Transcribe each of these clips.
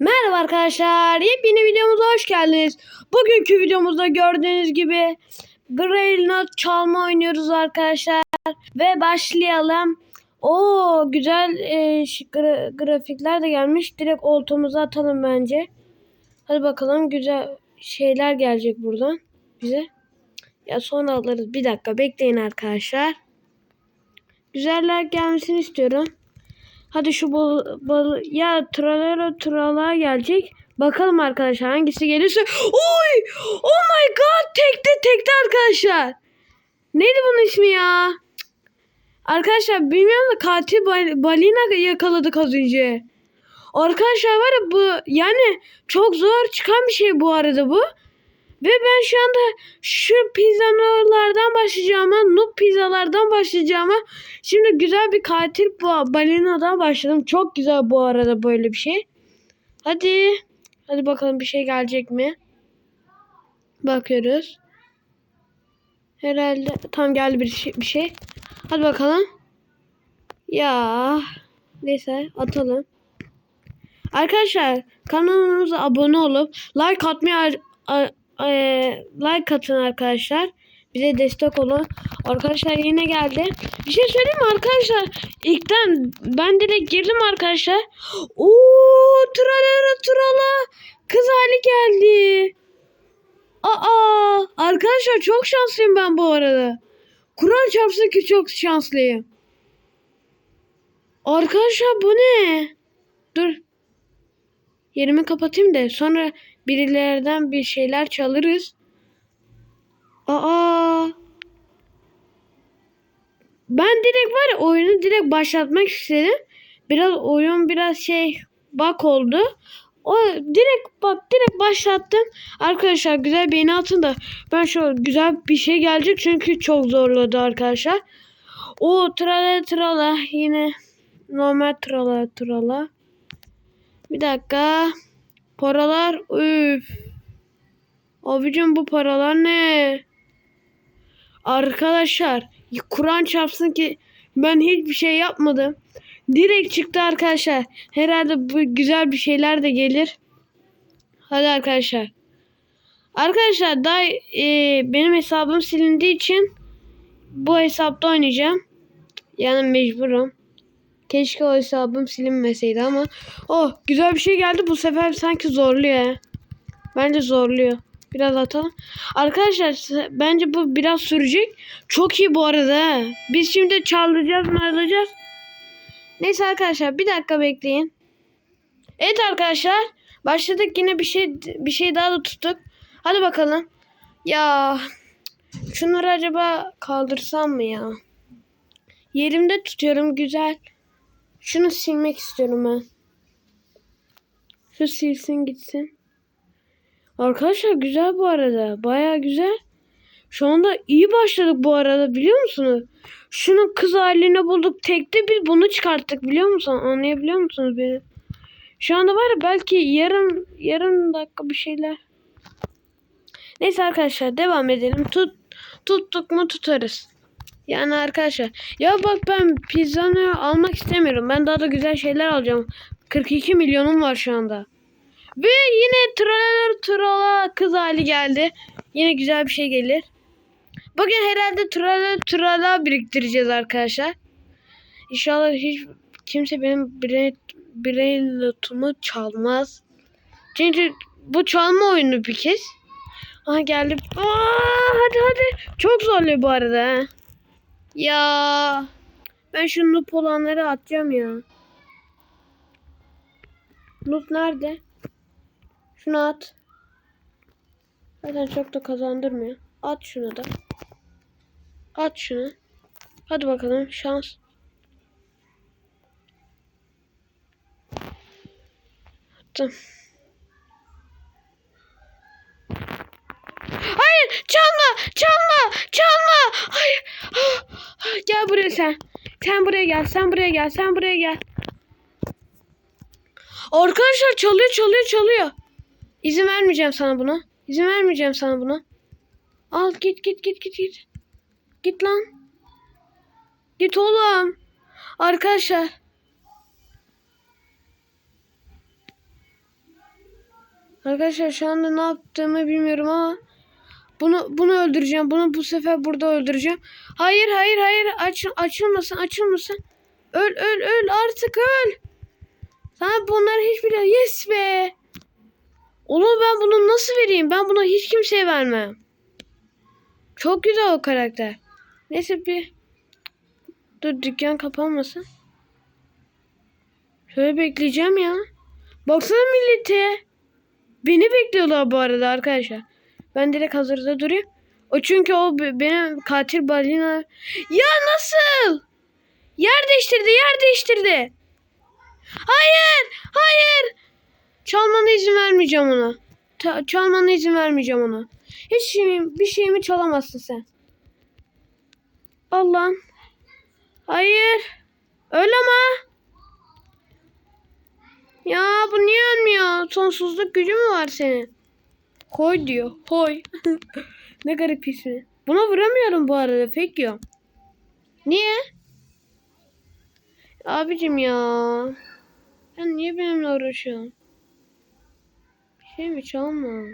Merhaba arkadaşlar. Yepyeni videomuza hoş geldiniz. Bugünkü videomuzda gördüğünüz gibi Grail Note çalma oynuyoruz arkadaşlar. Ve başlayalım. Oo güzel e, gra- grafikler de gelmiş. Direkt oltumuza atalım bence. Hadi bakalım güzel şeyler gelecek buradan bize. Ya sonra alırız. Bir dakika bekleyin arkadaşlar. Güzeller gelmesini istiyorum. Hadi şu bal, bal ya tralala trala gelecek. Bakalım arkadaşlar hangisi gelirse. Oy! Oh my god! Tekte tekte arkadaşlar. Neydi bunun ismi ya? Arkadaşlar bilmiyorum da katil bal- balina yakaladık az önce. Arkadaşlar var ya bu yani çok zor çıkan bir şey bu arada bu. Ve ben şu anda şu pizzalardan başlayacağıma, noob pizzalardan başlayacağıma şimdi güzel bir katil ba- balinadan başladım. Çok güzel bu arada böyle bir şey. Hadi. Hadi bakalım bir şey gelecek mi? Bakıyoruz. Herhalde tam geldi bir şey, bir şey. Hadi bakalım. Ya neyse atalım. Arkadaşlar kanalımıza abone olup like atmayı ar- a- e, like atın arkadaşlar. Bize destek olun. Arkadaşlar yine geldi. Bir şey söyleyeyim mi arkadaşlar? İlkten ben direkt girdim arkadaşlar. Oo tralala trala. Kız hali geldi. Aa arkadaşlar çok şanslıyım ben bu arada. Kur'an çarpsın ki çok şanslıyım. Arkadaşlar bu ne? Dur. Yerimi kapatayım da sonra birilerden bir şeyler çalırız. Aa. Ben direkt var ya oyunu direkt başlatmak istedim. Biraz oyun biraz şey bak oldu. O direkt bak direkt başlattım. Arkadaşlar güzel beğeni atın da ben şu güzel bir şey gelecek çünkü çok zorladı arkadaşlar. O trala trala yine normal trala trala. Bir dakika. Paralar üf. Abicim bu paralar ne? Arkadaşlar Kur'an çarpsın ki ben hiçbir şey yapmadım. Direkt çıktı arkadaşlar. Herhalde bu güzel bir şeyler de gelir. Hadi arkadaşlar. Arkadaşlar daha e, benim hesabım silindiği için bu hesapta oynayacağım. Yani mecburum. Keşke o hesabım silinmeseydi ama oh güzel bir şey geldi bu sefer sanki zorluyor. Bence zorluyor. Biraz atalım. Arkadaşlar bence bu biraz sürecek. Çok iyi bu arada. Biz şimdi çaldıracağız mı alacağız. Neyse arkadaşlar bir dakika bekleyin. Evet arkadaşlar başladık yine bir şey bir şey daha da tuttuk. Hadi bakalım. Ya şunları acaba kaldırsam mı ya? Yerimde tutuyorum güzel. Şunu silmek istiyorum ben. Şu silsin gitsin. Arkadaşlar güzel bu arada. Baya güzel. Şu anda iyi başladık bu arada biliyor musunuz? Şunun kız halini bulduk. Tekte biz bunu çıkarttık biliyor musun? Anlayabiliyor musunuz beni? Şu anda var ya belki yarım yarım dakika bir şeyler. Neyse arkadaşlar devam edelim. Tut tuttuk mu tutarız. Yani arkadaşlar ya bak ben pizzanı almak istemiyorum. Ben daha da güzel şeyler alacağım. 42 milyonum var şu anda. Ve yine trailer trala kız hali geldi. Yine güzel bir şey gelir. Bugün herhalde trala trala biriktireceğiz arkadaşlar. İnşallah hiç kimse benim notumu çalmaz. Çünkü bu çalma oyunu bir kez. Aha geldi. Aa, hadi hadi. Çok zorluyor bu arada. ha. Ya ben şu noob olanları atacağım ya. Noob nerede? Şunu at. Zaten çok da kazandırmıyor. At şunu da. At şunu. Hadi bakalım şans. Attım. Hayır çalma çalma çalma. Hayır. Gel buraya sen. Sen buraya gel sen buraya gel sen buraya gel. Arkadaşlar çalıyor çalıyor çalıyor. İzin vermeyeceğim sana buna. İzin vermeyeceğim sana buna. Al git git git git git. Git lan. Git oğlum. Arkadaşlar. Arkadaşlar şu anda ne yaptığımı bilmiyorum ama bunu bunu öldüreceğim. Bunu bu sefer burada öldüreceğim. Hayır hayır hayır aç açılmasın açılmasın. Öl öl öl artık öl. Sana bunların hiçbiri yes be. Oğlum ben bunu nasıl vereyim? Ben bunu hiç kimseye vermem. Çok güzel o karakter. Neyse bir dur dükkan kapanmasın. Şöyle bekleyeceğim ya. Baksana millete. Beni bekliyorlar bu arada arkadaşlar. Ben direkt hazırda durayım. O çünkü o be- benim katil balina. Ya nasıl? Yer değiştirdi, yer değiştirdi. Hayır, hayır. Çalmana izin vermeyeceğim ona. Ta- çalmana izin vermeyeceğim ona. Hiç şeyim, bir şeyimi çalamazsın sen. Allah'ım. Hayır. Öyle ama. Ya bu niye ölmüyor? Sonsuzluk gücü mü var senin? Koy diyor. Koy. ne garip ismi. Buna vuramıyorum bu arada. Fake yiyorum. Niye? Abicim ya. Sen niye benimle uğraşıyorsun? Bir şey mi çalma?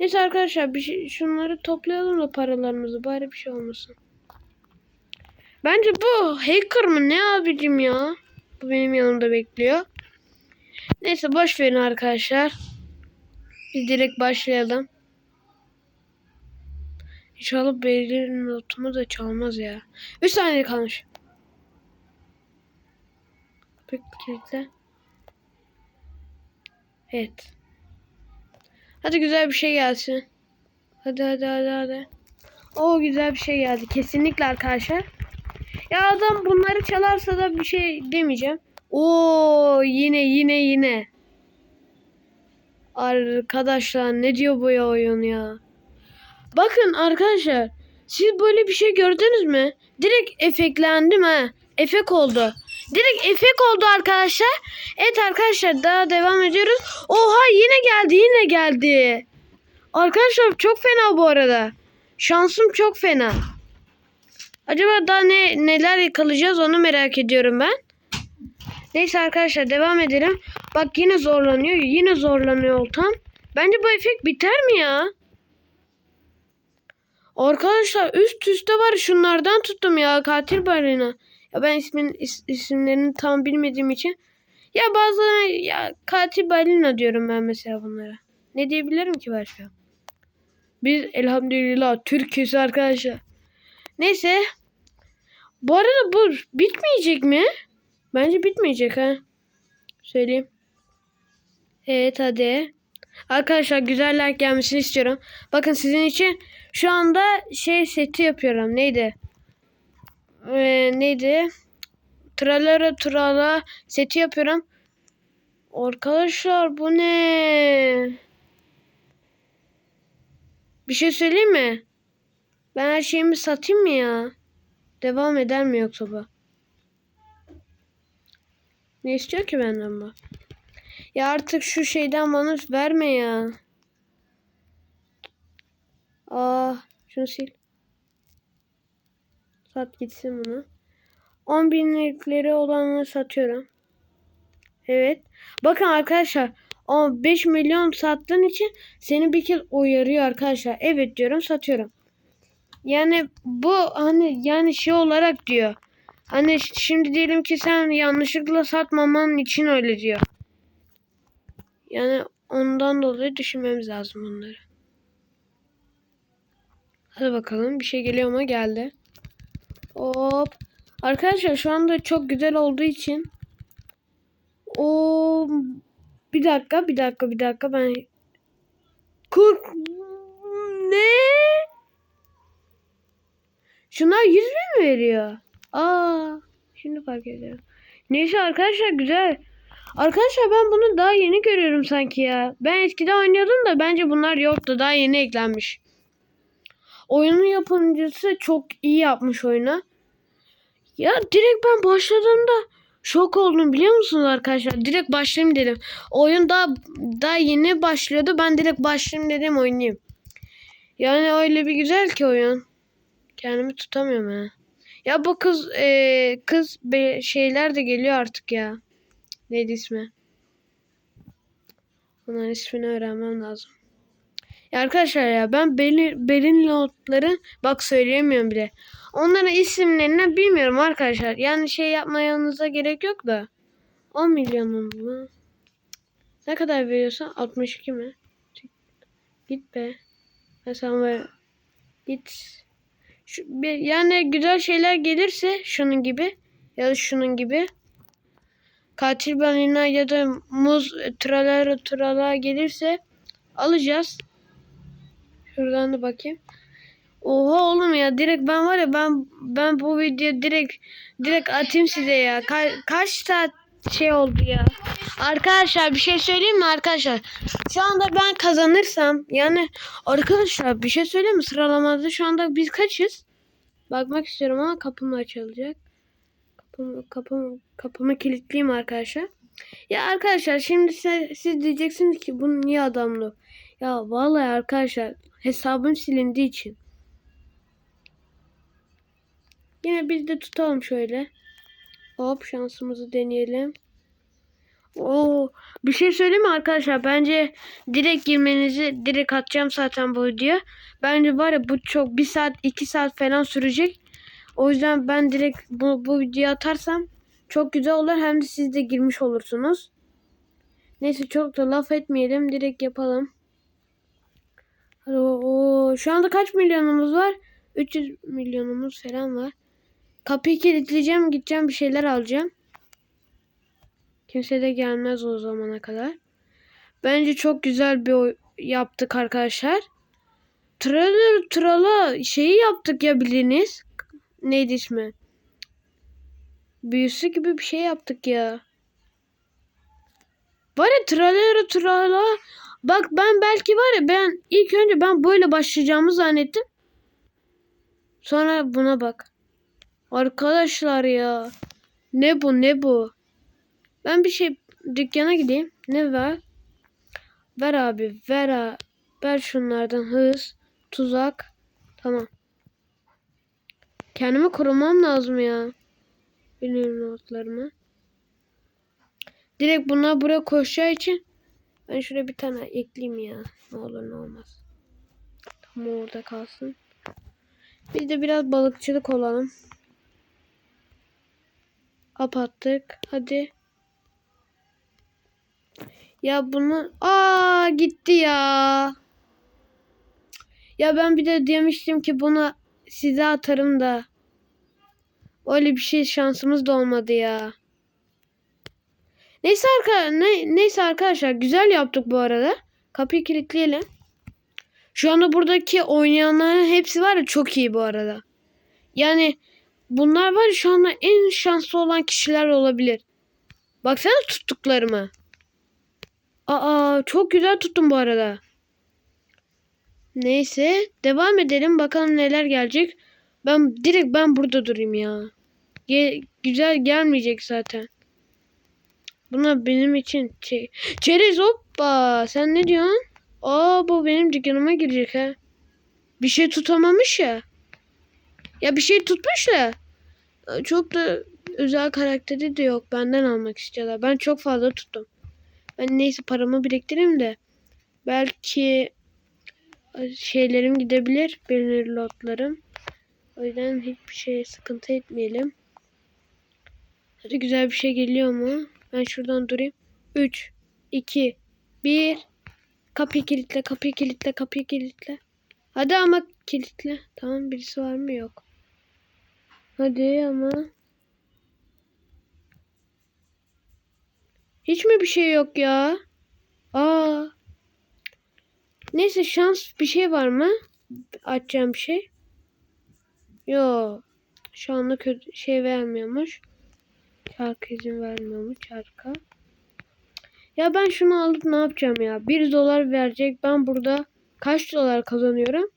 Neyse arkadaşlar bir şey, şunları toplayalım da paralarımızı. Bari bir şey olmasın. Bence bu hacker mı ne abicim ya? Bu benim yanımda bekliyor. Neyse boş verin arkadaşlar. Biz direkt başlayalım. İnşallah belirli notumu da çalmaz ya. 3 saniye kalmış. Bekle. Evet. Hadi güzel bir şey gelsin. Hadi hadi hadi hadi. O güzel bir şey geldi. Kesinlikle arkadaşlar. Ya adam bunları çalarsa da bir şey demeyeceğim. Oo yine yine yine. Arkadaşlar ne diyor bu ya oyun ya? Bakın arkadaşlar siz böyle bir şey gördünüz mü? Direkt efektlendim ha. Efek oldu. Direkt efek oldu arkadaşlar. Evet arkadaşlar daha devam ediyoruz. Oha yine geldi yine geldi. Arkadaşlar çok fena bu arada. Şansım çok fena. Acaba daha ne neler yakalayacağız onu merak ediyorum ben. Neyse arkadaşlar devam edelim. Bak yine zorlanıyor. Yine zorlanıyor oltam. Bence bu efekt biter mi ya? Arkadaşlar üst üste var şunlardan tuttum ya katil balina. Ya ben ismin is- isimlerini tam bilmediğim için ya bazılarına ya katil balina diyorum ben mesela bunlara. Ne diyebilirim ki başka? Biz elhamdülillah Türk'üz arkadaşlar. Neyse. Bu arada bu bitmeyecek mi? Bence bitmeyecek ha. Söyleyeyim. Evet hadi. Arkadaşlar güzel like gelmesini istiyorum. Bakın sizin için şu anda şey seti yapıyorum. Neydi? Ee, neydi? Tralara trala seti yapıyorum. Arkadaşlar bu ne? Bir şey söyleyeyim mi? Ben her şeyimi satayım mı ya? Devam eder mi yoksa bu? Ne istiyor ki benden bu? Ya artık şu şeyden bana verme ya. Aa, şunu sil. Sat gitsin bunu. 10 binlikleri olanları satıyorum. Evet. Bakın arkadaşlar. 5 milyon sattığın için seni bir kez uyarıyor arkadaşlar. Evet diyorum satıyorum. Yani bu hani yani şey olarak diyor. Hani şimdi diyelim ki sen yanlışlıkla satmaman için öyle diyor. Yani ondan dolayı düşünmemiz lazım bunları. Hadi bakalım bir şey geliyor mu? Geldi. Hop. Arkadaşlar şu anda çok güzel olduğu için o bir dakika bir dakika bir dakika ben Kork ne? Şunlar 100 bin mi veriyor? Aa, şimdi fark ediyorum. Neyse arkadaşlar güzel. Arkadaşlar ben bunu daha yeni görüyorum sanki ya. Ben eskiden oynuyordum da bence bunlar yoktu. Daha yeni eklenmiş. Oyunun yapımcısı çok iyi yapmış oyunu. Ya direkt ben başladığımda şok oldum biliyor musunuz arkadaşlar? Direkt başlayayım dedim. Oyun daha daha yeni başlıyordu. Ben direkt başlayayım dedim oynayayım. Yani öyle bir güzel ki oyun. Kendimi tutamıyorum ha. Ya bu kız e, kız be, şeyler de geliyor artık ya. Neydi ismi? Bunların ismini öğrenmem lazım. Ya arkadaşlar ya ben belin, belin notları bak söyleyemiyorum bile. Onların isimlerini bilmiyorum arkadaşlar. Yani şey yapmayanıza gerek yok da. 10 milyonun mu? Ne kadar veriyorsun? 62 mi? Git be. Mesela böyle git. Şu, yani güzel şeyler gelirse şunun gibi ya da şunun gibi katil balina ya da muz tralara trala gelirse alacağız. Şuradan da bakayım. Oha oğlum ya direkt ben var ya ben ben bu video direkt direkt atayım size ya. Ka- kaç saat şey oldu ya. Arkadaşlar bir şey söyleyeyim mi arkadaşlar? Şu anda ben kazanırsam yani arkadaşlar bir şey söyleyeyim mi? Sıralamada şu anda biz kaçız? Bakmak istiyorum ama kapım açılacak. Kapımı, kapımı, kapımı kilitleyeyim arkadaşlar. Ya arkadaşlar şimdi siz, siz diyeceksiniz ki bu niye adamlı? Ya vallahi arkadaşlar hesabım silindiği için. Yine biz de tutalım şöyle. Hop şansımızı deneyelim. Oo, bir şey söyleyeyim mi arkadaşlar? Bence direkt girmenizi direkt atacağım zaten bu videoya. Bence var ya bu çok bir saat iki saat falan sürecek. O yüzden ben direkt bu, bu videoyu atarsam çok güzel olur. Hem de siz de girmiş olursunuz. Neyse çok da laf etmeyelim. Direkt yapalım. Oo, şu anda kaç milyonumuz var? 300 milyonumuz falan var. Kapıyı kilitleyeceğim. Gideceğim bir şeyler alacağım. Kimse de gelmez o zamana kadar. Bence çok güzel bir yaptık arkadaşlar. Trailer trala şeyi yaptık ya bildiğiniz. Neydi ismi? Büyüsü gibi bir şey yaptık ya. Var ya trailer trala. Bak ben belki var ya ben ilk önce ben böyle başlayacağımı zannettim. Sonra buna bak. Arkadaşlar ya. Ne bu ne bu? Ben bir şey dükkana gideyim. Ne var? Ver abi ver a ver şunlardan hız, tuzak. Tamam. Kendimi korumam lazım ya. Benim notlarımı. Direkt bunlar buraya koşacağı için ben şuraya bir tane ekleyeyim ya. Ne olur ne olmaz. Tam orada kalsın. Biz de biraz balıkçılık olalım. Ap attık. Hadi. Ya bunu... Aa gitti ya. Ya ben bir de demiştim ki bunu size atarım da. Öyle bir şey şansımız da olmadı ya. Neyse, arka, ne, neyse arkadaşlar güzel yaptık bu arada. Kapıyı kilitleyelim. Şu anda buradaki oynayanların hepsi var ya çok iyi bu arada. Yani bunlar var şu anda en şanslı olan kişiler olabilir. Baksana tuttuklarıma. Aa çok güzel tuttum bu arada. Neyse devam edelim bakalım neler gelecek. Ben direkt ben burada durayım ya. Ge güzel gelmeyecek zaten. Buna benim için şey. Çerez hoppa sen ne diyorsun? Aa bu benim dükkanıma girecek ha. Bir şey tutamamış ya. Ya bir şey tutmuş da. Çok da özel karakteri de yok. Benden almak istiyorlar. Ben çok fazla tuttum. Ben neyse paramı biriktireyim de. Belki şeylerim gidebilir. Benim lotlarım. O yüzden hiçbir şeye sıkıntı etmeyelim. Hadi güzel bir şey geliyor mu? Ben şuradan durayım. 3, 2, 1. Kapıyı kilitle, kapıyı kilitle, kapıyı kilitle. Hadi ama kilitle. Tamam birisi var mı? Yok. Hadi ama. Hiç mi bir şey yok ya? Aa. Neyse şans bir şey var mı? Açacağım bir şey. Yo. Şu anda kötü şey vermiyormuş. Şarkı izin vermiyormuş şarkı. Ya ben şunu alıp ne yapacağım ya? 1 dolar verecek. Ben burada kaç dolar kazanıyorum?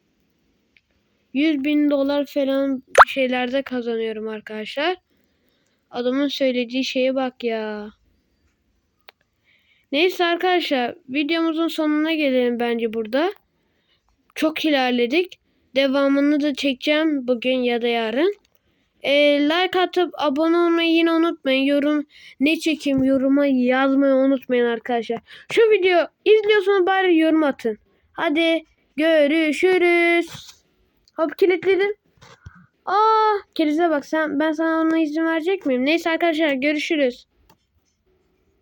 100 bin dolar falan şeylerde kazanıyorum arkadaşlar. Adamın söylediği şeye bak ya. Neyse arkadaşlar videomuzun sonuna gelelim bence burada. Çok ilerledik. Devamını da çekeceğim bugün ya da yarın. e, like atıp abone olmayı yine unutmayın. Yorum ne çekeyim yoruma yazmayı unutmayın arkadaşlar. Şu video izliyorsanız bari yorum atın. Hadi görüşürüz. Hop kilitledim. Aa kerize bak sen ben sana ona izin verecek miyim? Neyse arkadaşlar görüşürüz.